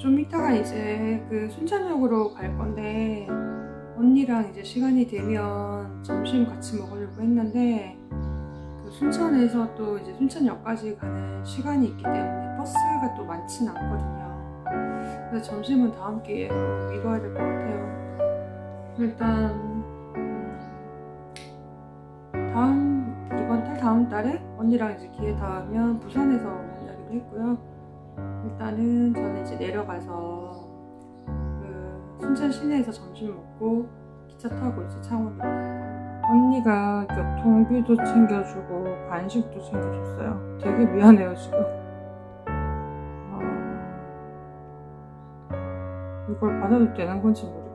좀 이따가 이제 그 순천역으로 갈 건데 언니랑 이제 시간이 되면 점심 같이 먹으려고 했는데 그 순천에서 또 이제 순천역까지 가는 시간이 있기 때문에 버스가 또 많진 않거든요. 그래서 점심은 다음 기회로 미뤄야 될 것 같아요. 일단 음, 다음 이번 달 다음 달에 언니랑 이제 기회 닿으면 부산에서 만나기로 했고요. 일단은 저는 이제 내려가서 그 순천 시내에서 점심 먹고 기차 타고 이제 창원으로 갈 겁니다. 언니가 교통비도 챙겨주고 간식도 챙겨줬어요. 되게 미안해요 지금. 아, 이걸 받아도 되는 건지 모르겠어요.